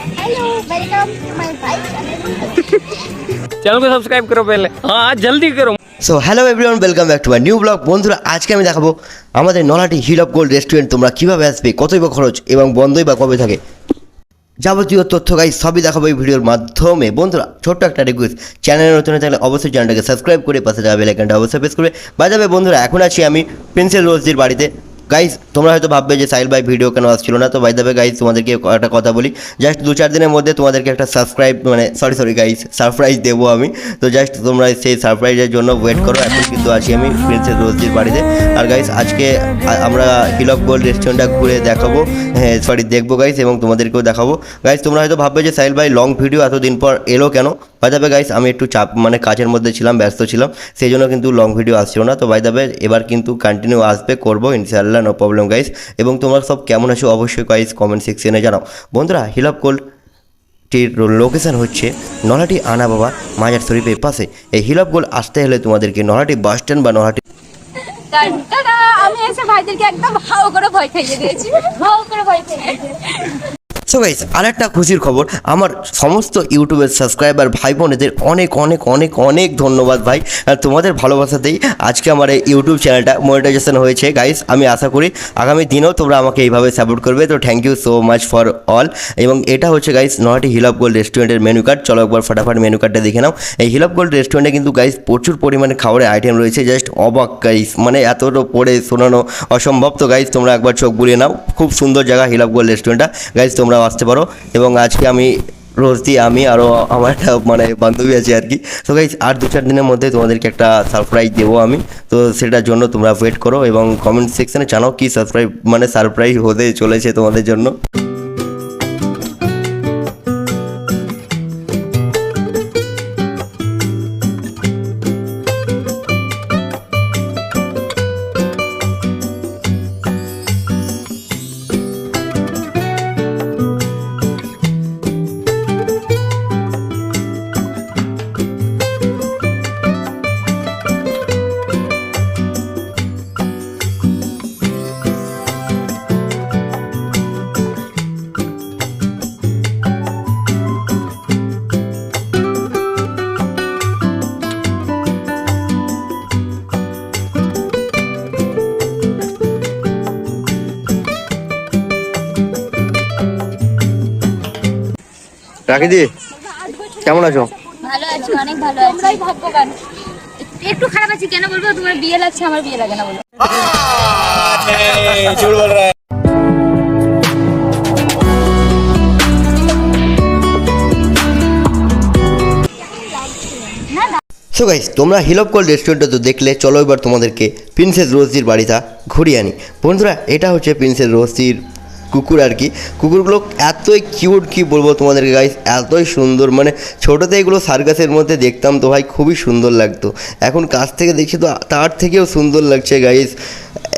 Hello welcome to my भाई channel को subscribe करो पहले हाँ जल्दी करो so hello everyone welcome back to my new blog বন্ধুরা আজকে আমি দেখাবো আমাদের Nalhati hill of gold restaurant তোমরা কীভাবে আসবে কতই বা খরচ এবং বন্ধই বা কবে থাকে যাবতীয় তথ্য গাই সবই দেখাবো এই ভিডিওর মাধ্যমে বন্ধুরা ছোট্ট একটা রিকোয়েস্ট চ্যানেলে নতুন হয়ে থাকলে অবশ্যই চ্যানেলটাকে সাবস্ক্রাইব করে পাশে যাবে বেলাইকানটা অবশ্যই প্রেস করবে বাজাবে বন্ধুরা এখন আছি আমি প্রিন্সেস রোজদির বাড়িতে গাইজ তোমরা হয়তো ভাববে যে সাইল ভাই ভিডিও কেন আসছিল না, তো বাই দেবে গাইজ তোমাদেরকে একটা কথা বলি। জাস্ট দু চার দিনের মধ্যে তোমাদেরকে একটা সাবস্ক্রাইব মানে সরি সরি গাইজ সারপ্রাইজ দেবো আমি। তো জাস্ট তোমরা সেই সারপ্রাইজের জন্য ওয়েট করো, এখন কিন্তু আছি আমি প্রিন্সেস রোজদির বাড়িতে। আর গাইজ আজকে আমরা হিলক গোল্ড রেস্টুরেন্টটা ঘুরে দেখাবো। হ্যাঁ সরি দেখব গাইজ এবং তোমাদেরকেও দেখাবো। গাইজ তোমরা হয়তো ভাববে যে সাইল ভাই লং ভিডিও এতদিন পর এলো কেন? বাই গাইস আমি একটু চাপ মানে কাজের মধ্যে ছিলাম, ব্যস্ত ছিলাম। সেই জন্য কিন্তু লং ভিডিও আসছিল না। তো বাই এবার কিন্তু কন্টিনিউ আসবে, করব, ইনশাআল্লাহ। নো প্রবলেম গাইজ এবং তোমরা সব কেমন আছো অবশ্যই গাইজ কমেন্ট সেকশনে জানাও। বন্ধুরা হিলাপ গোল্ড টির লোকেশন হচ্ছে নলাটি আনা বাবা মাজার শরীফের পাশে। এই হিলাপ গোল আসতে হলে তোমাদেরকে নলাটি বাস স্ট্যান্ড বা নলাটি আমি এসে ভাইদেরকে একদম হাও করে ভয় খাইয়ে দিয়েছি। হাও করে ভয় খাইয়ে সো গাইস আরেকটা খুশির খবর, আমার সমস্ত ইউটিউবের সাবস্ক্রাইবার ভাই বোনেদের অনেক অনেক অনেক অনেক ধন্যবাদ ভাই। তোমাদের ভালোবাসাতেই আজকে আমার এই ইউটিউব চ্যানেলটা মনিটাইজেশন হয়েছে। গাইস আমি আশা করি আগামী দিনেও তোমরা আমাকে এইভাবে সাপোর্ট করবে। তো thank you so much for all এবং এটা হচ্ছে guys Nalati hill of gold রেস্টুরেন্টের মেনু কার্ড চলো একবার ফটাফট মেনু কার্ডটা দেখে নাও। এই হিলাপ গোল্ড রেস্টুরেন্টে কিন্তু গাইস প্রচুর পরিমাণে খাবারের আইটেম রয়েছে। জাস্ট অবাক গাইস মানে এতটা পড়ে শোনানো অসম্ভব। তো গাইস তোমরা একবার চোখ বুলিয়ে নাও। খুব সুন্দর জায়গা হিলাপ গোল্ড রেস্টুরেন্টটা গাইস তোমরাও আসতে পারো। এবং আজকে আমি রোজ দিয়ে আমি আরও আমার একটা মানে বান্ধবী আছে আর কি। তো গাইজ আর দু চার দিনের মধ্যে তোমাদেরকে একটা সারপ্রাইজ দেবো আমি। তো সেটার জন্য তোমরা ওয়েট করো এবং কমেন্ট সেকশানে জানাও কী সারপ্রাইজ মানে সারপ্রাইজ হতে চলেছে তোমাদের জন্য। রাখিদি কেমন আছো? ভালো আছি অনেক ভালো আছি। তোমরাই ভাগ্যবান। একটু খারাপ আছি কেন বলব? তোমার বিয়ে লাগছে আমার বিয়ে লাগে না বলো। সো গাইস তোমরা হিলপ কল রেস্টুরেন্টটা তো দেখলে চলো এবার তোমাদেরকে প্রিন্সেস রোজদির বাড়িটা ঘুরিয়ে আনি। বন্ধুরা এটা হচ্ছে প্রিন্সেস রোজদির কুকুর আর কি। কুকুরগুলো এতই কিউট কি বলব তোমাদেরকে গাইস এতই সুন্দর। মানে ছোটোতে এগুলো সার্কাসের মধ্যে দেখতাম তো ভাই, খুবই সুন্দর লাগতো। এখন কাছ থেকে দেখছি তো তার থেকেও সুন্দর লাগছে গাইস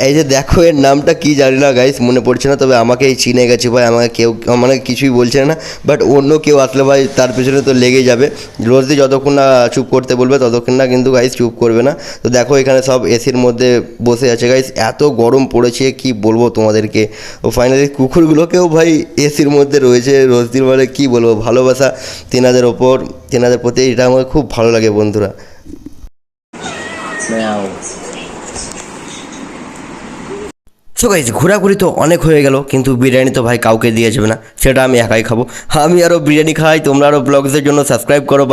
এই যে দেখো, এর নামটা কি জানি না গাইস মনে পড়ছে না, তবে আমাকে চিনে গেছে ভাই, আমাকে কেউ মানে কিছুই বলছে না বাট অন্য কেউ আসলে ভাই, তার পেছনে তো লেগেই যাবে। রোজদি যতক্ষণ না চুপ করতে বলবে, ততক্ষণ না কিন্তু গাইস চুপ করবে না। তো দেখো, এখানে সব এসির মধ্যে বসে আছে গাইস এত গরম পড়েছে, কি বলব তোমাদেরকে? ও ফাইনালি কুকুরগুলোকেও ভাই এসির মধ্যে রয়েছে রোজদির বলে কি বলব, ভালোবাসা তেনাদের ওপর, তেনাদের প্রতি, এটা আমার খুব ভালো লাগে, বন্ধুরা। সো গাইজ ঘোরাঘুরি তো অনেক হয়ে গেল, কিন্তু বিরিয়ানি তো ভাই কাউকে দিয়ে যাবে না, সেটা আমি একাই খাব। আমি আরও বিরিয়ানি খাই, তোমরা আরও ব্লগসের জন্য সাবস্ক্রাইব করো